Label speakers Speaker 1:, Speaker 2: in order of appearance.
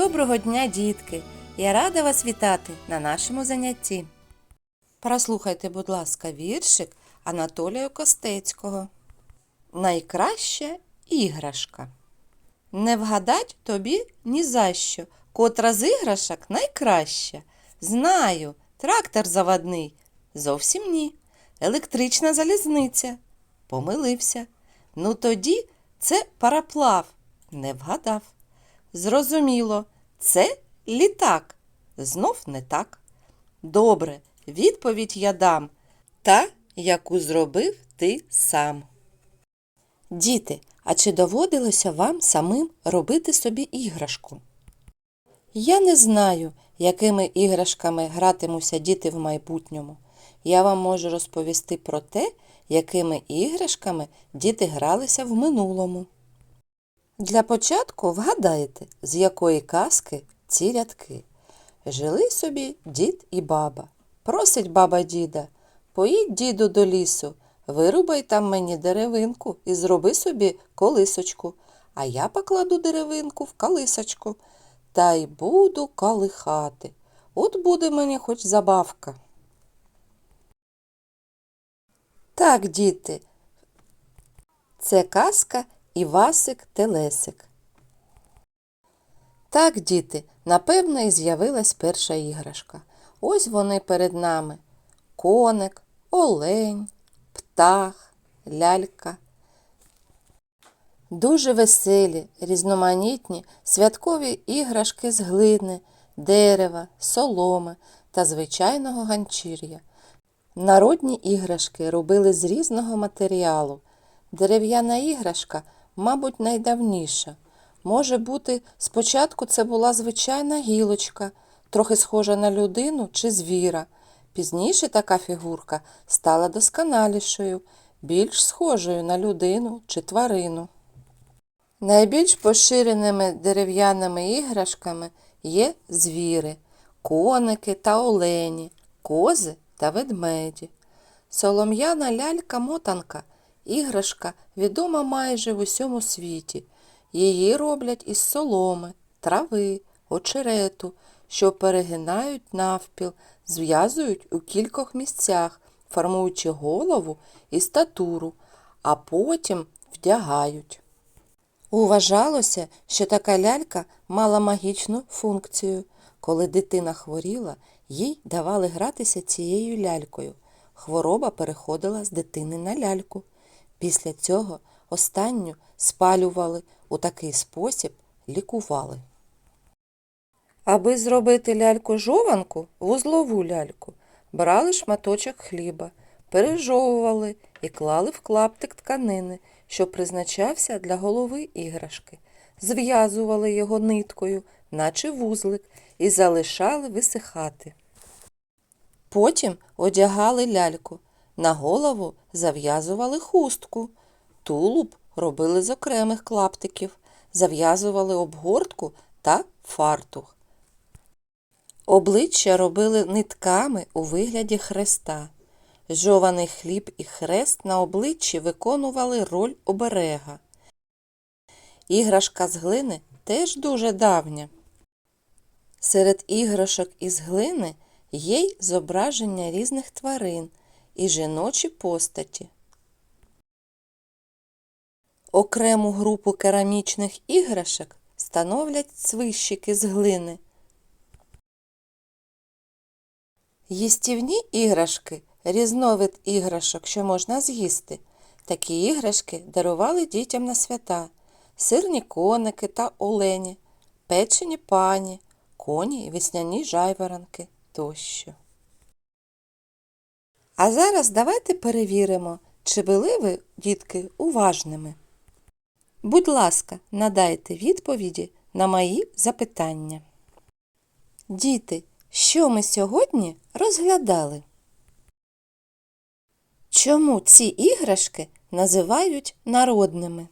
Speaker 1: Доброго дня, дітки! Я рада вас вітати на нашому занятті. Прослухайте, будь ласка, віршик Анатолія Костецького. Найкраща іграшка. Не вгадать тобі ні за що, котра з іграшок найкраща. Знаю, трактор заводний. Зовсім ні. Електрична залізниця. Помилився. Ну тоді це параплав. Не вгадав. Зрозуміло, це літак. Знов не так. Добре, відповідь я дам. Та, яку зробив ти сам. Діти, а чи доводилося вам самим робити собі іграшку? Я не знаю, якими іграшками гратимуться діти в майбутньому. Я вам можу розповісти про те, якими іграшками діти гралися в минулому. Для початку вгадайте, з якої казки ці рядки. Жили собі дід і баба. Просить баба діда, поїдь, діду, до лісу, вирубай там мені деревинку і зроби собі колисочку, а я покладу деревинку в колисочку та й буду колихати. От буде мені хоч забавка. Так, діти, це казка Івасик Телесик. Так, діти, напевно, і з'явилась перша іграшка. Ось вони перед нами. Коник, олень, птах, лялька. Дуже веселі, різноманітні святкові іграшки з глини, дерева, соломи та звичайного ганчір'я. Народні іграшки робили з різного матеріалу. Дерев'яна іграшка, мабуть, найдавніша. Може бути, спочатку це була звичайна гілочка, трохи схожа на людину чи звіра. Пізніше така фігурка стала досконалішою, більш схожою на людину чи тварину. Найбільш поширеними дерев'яними іграшками є звіри, коники та олені, кози та ведмеді. Солом'яна лялька-мотанка іграшка відома майже в усьому світі. Її роблять із соломи, трави, очерету, що перегинають навпіл, зв'язують у кількох місцях, формуючи голову і статуру, а потім вдягають. Уважалося, що така лялька мала магічну функцію. Коли дитина хворіла, їй давали гратися цією лялькою. Хвороба переходила з дитини на ляльку. Після цього останню спалювали, у такий спосіб лікували. Аби зробити ляльку-жованку, вузлову ляльку, брали шматочок хліба, пережовували і клали в клаптик тканини, що призначався для голови іграшки, зв'язували його ниткою, наче вузлик, і залишали висихати. Потім одягали ляльку, на голову зав'язували хустку, тулуб робили з окремих клаптиків, зав'язували обгортку та фартух. Обличчя робили нитками у вигляді хреста. Жований хліб і хрест на обличчі виконували роль оберега. Іграшка з глини теж дуже давня. Серед іграшок із глини є й зображення різних тварин і жіночі постаті. Окрему групу керамічних іграшок становлять свищики з глини. Їстівні іграшки різновид іграшок, що можна з'їсти. Такі іграшки дарували дітям на свята, сирні коники та олені, печені пані, коні і весняні жайворонки тощо. А зараз давайте перевіримо, чи були ви, дітки, уважними. Будь ласка, надайте відповіді на мої запитання. Діти, що ми сьогодні розглядали? Чому ці іграшки називають народними?